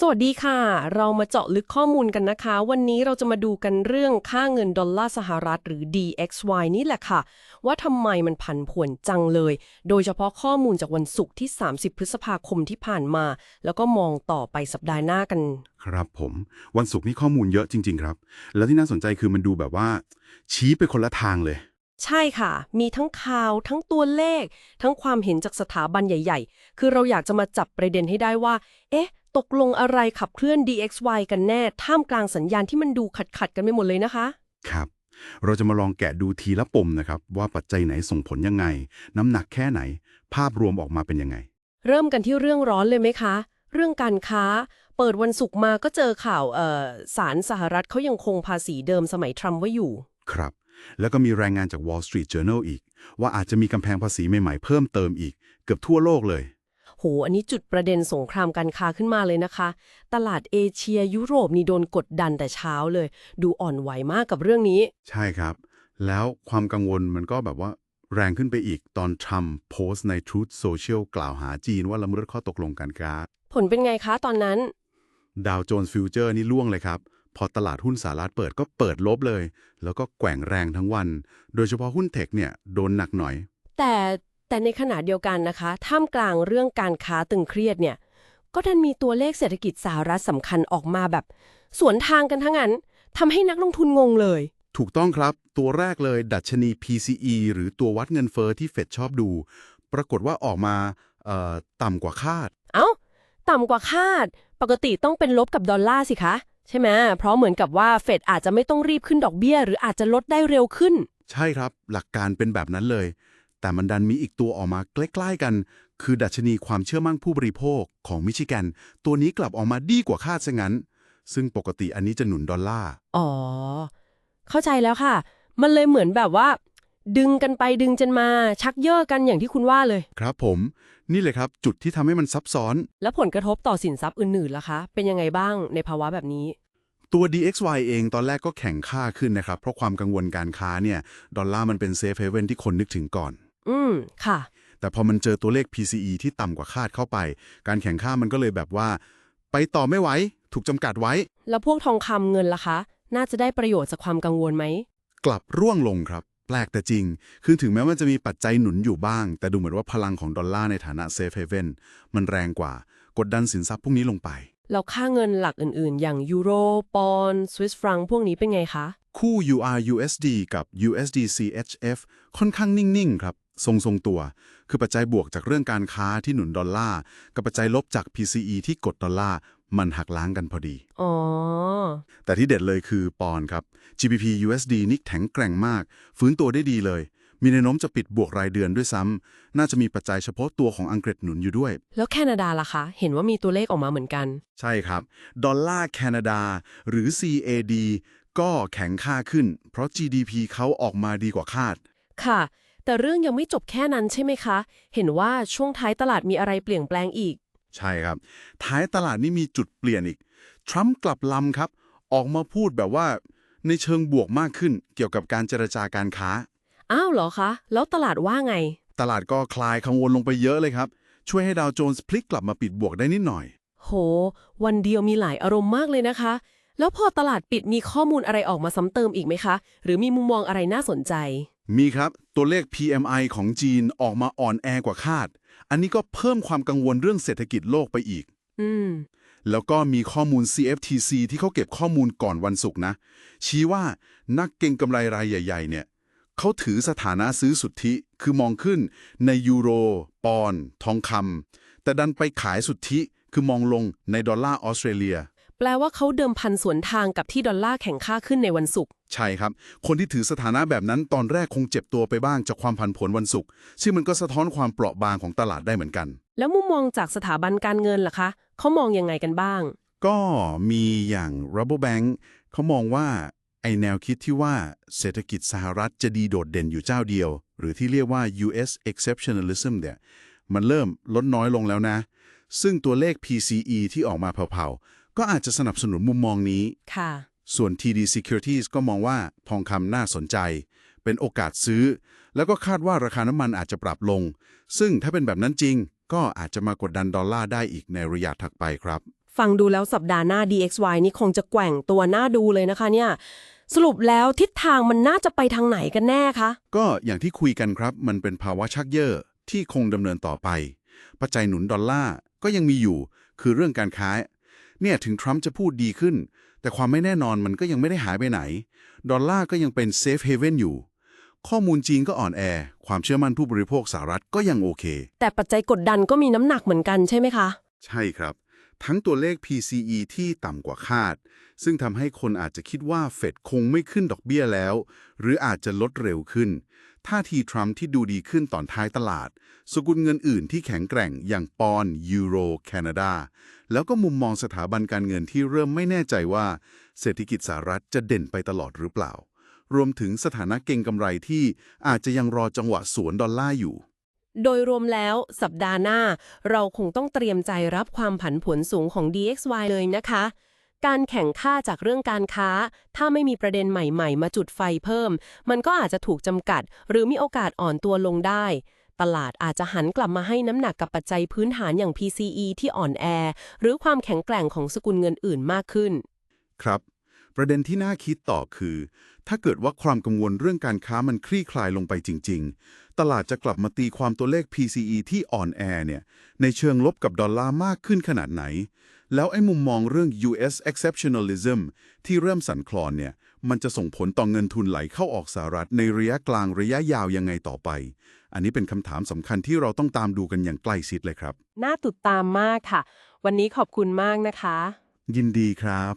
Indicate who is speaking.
Speaker 1: สวัสดีค่ะ เรามาเจาะลึกข้อมูลกันนะคะ วันนี้เราจะมาดูกันเรื่องค่าเงินดอลลาร์สหรัฐหรือ DXY นี่แหละค่ะ ว่าทำไมมันผันผวนจังเลย โดยเฉพาะข้อมูลจากวันศุกร์ที่ 30 พฤษภาคมที่ผ่านมา แล้วก็มองต่อไปสัปดาห์หน้ากัน
Speaker 2: ครับผม วันศุกร์นี่ข้อมูลเยอะจริง ๆ ครับ แล้วที่น่าสนใจคือมันดูแบบว่า ชี้ไปคนละทางเลย
Speaker 1: ใช่ค่ะ มีทั้งข่าว ทั้งตัวเลข ทั้งความเห็นจากสถาบันใหญ่ ๆ คือเราอยากจะมาจับประเด็นให้ได้ว่า เอ๊ะ ตกลงอะไรขับเคลื่อน DXY กันแน่ ท่ามกลางสัญญาณที่มันดูขัดๆกันไปหมดเลยนะคะ
Speaker 2: ครับ เราจะมาลองแกะดูทีละปมนะครับ ว่าปัจจัยไหนส่งผลยังไง น้ำหนักแค่ไหน ภาพรวมออกมาเป็นยังไง
Speaker 1: เริ่มกันที่เรื่องร้อนเลยไหมคะ เรื่องการค้า เปิดวันศุกร์มาก็เจอข่าวเอ่อศาลสหรัฐเขายังคงภาษีเดิมสมัยทรัมป์ไว้อยู่
Speaker 2: ครับ แล้วก็มีรายงานจาก Wall Street Journal อีก ว่าอาจจะมีกำแพงภาษีใหม่ๆเพิ่มเติมอีก เกือบทั่วโลกเลย
Speaker 1: โห อันนี้จุดประเด็นสงครามการค้าขึ้นมาเลยนะคะ ตลาดเอเชียยุโรปนี่โดนกดดันแต่เช้าเลย ดูอ่อนไหวมากกับเรื่องนี้
Speaker 2: ใช่ครับ แล้วความกังวลมันก็แบบว่าแรงขึ้นไปอีกตอนทรัมป์โพสต์ใน Truth Social กล่าวหาจีนว่าละเมิดข้อตกลงการค้า
Speaker 1: ผลเป็นไงคะตอนนั้น
Speaker 2: ดาวโจนส์ฟิวเจอร์นี่ล่วงเลยครับ พอตลาดหุ้นสหรัฐเปิดก็เปิดลบเลย แล้วก็แกว่งแรงทั้งวัน โดยเฉพาะหุ้นเทคเนี่ยโดนหนักหน่อย
Speaker 1: แต่ แต่ในขณะเดียวกันนะคะ ท่ามกลางเรื่องการค้าตึงเครียดเนี่ย ก็ดันมีตัวเลขเศรษฐกิจสหรัฐสำคัญออกมาแบบ สวนทางกันทั้งนั้นทำให้นักลงทุนงงเลย
Speaker 2: ถูกต้องครับ ตัวแรกเลยดัชนี PCE หรือตัววัดเงินเฟอ้อที่เฟดชอบดู ปรากฏว่าออกมาเอ่อต่ำกว่าคาด
Speaker 1: เอ้า ต่ำกว่าคาด ปกติต้องเป็นลบกับดอลลาร์สิคะ ใช่ไหมเพราะเหมือนกับว่าเฟดอาจจะไม่ต้องรีบขึ้นดอกเบี้ย หรืออาจจะลดได้เร็วขึ้น
Speaker 2: ใช่ครับ หลักการเป็นแบบนั้นเลย แต่มันดันมีอีกตัวออกมาใกล้ๆกัน คือดัชนีความเชื่อมั่นผู้บริโภคของมิชิแกน ตัวนี้กลับออกมาดีกว่าคาดซะงั้น ซึ่งปกติอันนี้จะหนุนดอลลาร์
Speaker 1: อ๋อ เข้าใจแล้วค่ะ มันเลยเหมือนแบบว่า ดึงกันไปดึงจนมาชักเย่อกันอย่างที่คุณว่าเลย
Speaker 2: ครับผม นี่เลยครับจุดที่ทำให้มันซับซ้อน
Speaker 1: แล้วผลกระทบต่อสินทรัพย์อื่นๆล่ะคะ เป็นยังไงบ้างในภาวะแบบนี้
Speaker 2: ตัว DXY เองตอนแรกก็แข่งค่าขึ้นนะครับ เพราะความกังวลการค้าเนี่ย ดอลลาร์มันเป็นเซฟเฮเว่นที่คนนึกถึงก่อน
Speaker 1: อืม ค่ะ
Speaker 2: แต่พอมันเจอตัวเลข PCE ที่ต่ำกว่าคาดเข้าไป การแข่งข้ามันก็เลยแบบว่า ไปต่อไม่ไหว ถูกจำกัดไว้
Speaker 1: แล้วพวกทองคำเงินล่ะคะ น่าจะได้ประโยชน์จากความกังวลไหม
Speaker 2: กลับร่วงลงครับ แปลกแต่จริง คือถึงแม้ว่าจะมีปัจจัยหนุนอยู่บ้าง แต่ดูเหมือนว่าพลังของดอลลาร์ในฐานะเซฟเฮเว่นมันแรงกว่า กดดันสินทรัพย์พวกนี้ลงไป
Speaker 1: แล้วค่าเงินหลักอื่นๆ อย่างยูโร ปอนด์ สวิสฟรังพวกนี้เป็นไงคะ
Speaker 2: คู่ URUSD กับ USD CHF ค่อนข้างนิ่ง ๆ ครับ ทรงๆตัว คือปัจจัยบวกจากเรื่องการค้าที่หนุนดอลลาร์กับปัจจัยลบจาก PCE ที่กดดอลลาร์มันหักล้างกันพอดี
Speaker 1: อ๋อ
Speaker 2: แต่ที่เด็ดเลยคือปอนด์ครับ GBP USD นี่แข็งแกร่งมาก ฟื้นตัวได้ดีเลย มีแนวโน้มจะปิดบวกรายเดือนด้วยซ้ำ น่าจะมีปัจจัยเฉพาะตัวของอังกฤษหนุนอยู่ด้วย
Speaker 1: แล้วแคนาดาล่ะคะ เห็นว่ามีตัวเลขออกมาเหมือนกัน
Speaker 2: ใช่ครับ ดอลลาร์แคนาดา หรือ CAD ก็แข็งค่าขึ้น เพราะ GDP เขาออกมาดีกว่าคาด
Speaker 1: ค่ะ แต่เรื่องยังไม่จบแค่นั้นใช่ไหมคะ เห็นว่าช่วงท้ายตลาดมีอะไรเปลี่ยนแปลงอีก
Speaker 2: ใช่ครับ ท้ายตลาดนี่มีจุดเปลี่ยนอีก ทรัมป์กลับลำครับ ออกมาพูดแบบว่า ในเชิงบวกมากขึ้น เกี่ยวกับการเจรจาการค้า
Speaker 1: อ้าวเหรอคะ แล้วตลาดว่าไง
Speaker 2: ตลาดก็คลายกังวลลงไปเยอะเลยครับ ช่วยให้ดาวโจนส์พลิกกลับมาปิดบวกได้นิดหน่อย
Speaker 1: โห วันเดียวมีหลายอารมณ์มากเลยนะคะ แล้วพอตลาดปิดมีข้อมูลอะไรออกมาซ้ำเติมอีกไหมคะ หรือมีมุมมองอะไรน่าสนใจ
Speaker 2: มีครับ ตัวเลข PMI ของจีนออกมาอ่อนแอกว่าคาด อันนี้ก็เพิ่มความกังวลเรื่องเศรษฐกิจโลกไปอีก
Speaker 1: อืม
Speaker 2: แล้วก็มีข้อมูล CFTC ที่เขาเก็บข้อมูลก่อนวันศุกร์นะ ชี้ว่านักเก็งกำไรรายใหญ่ ๆ เนี่ยเขาถือสถานะซื้อสุทธิ คือมองขึ้นในยูโร ปอนด์ทองคำแต่ดันไปขายสุทธิ คือมองลงในดอลลาร์ออสเตรเลีย
Speaker 1: แปลว่าเขาเดิมพันสวนทางกับที่ดอลลาร์แข่งค่าขึ้นในวันศุกร์
Speaker 2: ใช่ครับ คนที่ถือสถานะแบบนั้นตอนแรกคงเจ็บตัวไปบ้างจากความผันผวนวันศุกร์ซึ่งมันก็สะท้อนความเปราะบางของตลาดได้เหมือนกัน
Speaker 1: แล้วมุมมองจากสถาบันการเงินล่ะคะเขามองยังไงกันบ้าง
Speaker 2: ก็มีอย่าง Rubber Bank เขามองว่าไอแนวคิดที่ว่าเศรษฐกิจสหรัฐจะดีโดดเด่นอยู่เจ้าเดียว หรือที่เรียกว่า US exceptionalism เนี่ยมันเริ่มลดน้อยลงแล้วนะ ซึ่งตัวเลข PCE ที่ออกมาเผาๆ ก็อาจจะสนับสนุนมุมมองนี้
Speaker 1: ค่ะ
Speaker 2: ส่วน TD Securities ก็มองว่าทองคำน่าสนใจ เป็นโอกาสซื้อ แล้วก็คาดว่าราคาน้ำมันอาจจะปรับลง ซึ่งถ้าเป็นแบบนั้นจริง ก็อาจจะมากดดันดอลลาร์ได้อีกในระยะถัดไปครับ
Speaker 1: ฟังดูแล้วสัปดาห์หน้า DXY นี่คงจะแกว่งตัวหน้าดูเลยนะคะเนี่ย สรุปแล้วทิศทางมันน่าจะไปทางไหนกันแน่คะ
Speaker 2: ก็อย่างที่คุยกันครับ มันเป็นภาวะชักเย่อที่คงดำเนินต่อไป ปัจจัยหนุนดอลลาร์ก็ยังมีอยู่ คือเรื่องการค้า เนี่ยถึงทรัมป์จะพูดดีขึ้น แต่ความไม่แน่นอนมันก็ยังไม่ได้หายไปไหน ดอลลาร์ก็ยังเป็นเซฟเฮเว่นอยู่ ข้อมูลจีนก็อ่อนแอ ความเชื่อมั่นผู้บริโภคสหรัฐก็ยังโอเค
Speaker 1: แต่ปัจจัยกดดันก็มีน้ำหนักเหมือนกันใช่ไหมคะ
Speaker 2: ใช่ครับ ทั้งตัวเลข PCE ที่ต่ำกว่าคาด ซึ่งทำให้คนอาจจะคิดว่าเฟดคงไม่ขึ้นดอกเบี้ยแล้ว หรืออาจจะลดเร็วขึ้น ท่าทีทรัมป์ที่ดูดีขึ้นตอนท้ายตลาด สกุลเงินอื่นที่แข็งแกร่งอย่างปอนด์ยูโร แคนาดา แล้วก็มุมมองสถาบันการเงินที่เริ่มไม่แน่ใจว่า เศรษฐกิจสหรัฐจะเด่นไปตลอดหรือเปล่า รวมถึงสถานะเก่งกำไรที่อาจจะยังรอจังหวะสวนดอลลาร์อยู่
Speaker 1: โดยรวมแล้วสัปดาห์หน้า เราคงต้องเตรียมใจรับความผันผวนสูงของ DXY เลยนะคะ การแข่งข้าจากเรื่องการค้า ถ้าไม่มีประเด็นใหม่ๆ มาจุดไฟเพิ่ม มันก็อาจจะถูกจำกัด หรือมีโอกาสอ่อนตัวลงได้ ตลาดอาจจะหันกลับมาให้น้ำหนักกับปัจจัยพื้นฐานอย่าง PCE ที่อ่อนแอ หรือความแข็งแกร่งของสกุลเงินอื่นมากขึ้น
Speaker 2: ครับ ประเด็นที่น่าคิดต่อคือ ถ้าเกิดว่าความกังวลเรื่องการค้ามันคลี่คลายลงไปจริง ๆ ตลาดจะกลับมาตีความตัวเลข PCE ที่อ่อนแอเนี่ยในเชิงลบกับดอลลาร์มากขึ้นขนาดไหน แล้วไอ้มุมมองเรื่อง US exceptionalism ที่เริ่มสั่นคลอนเนี่ย มันจะส่งผลต่อเงินทุนไหลเข้าออกสหรัฐในระยะกลางระยะยาวยังไงต่อไป อันนี้เป็นคำถามสำคัญที่เราต้องตามดูกันอย่างใกล้ชิดเลยครับ
Speaker 1: น่าติดตามมากค่ะ วันนี้ขอบคุณมากนะคะ
Speaker 2: ยินดีครับ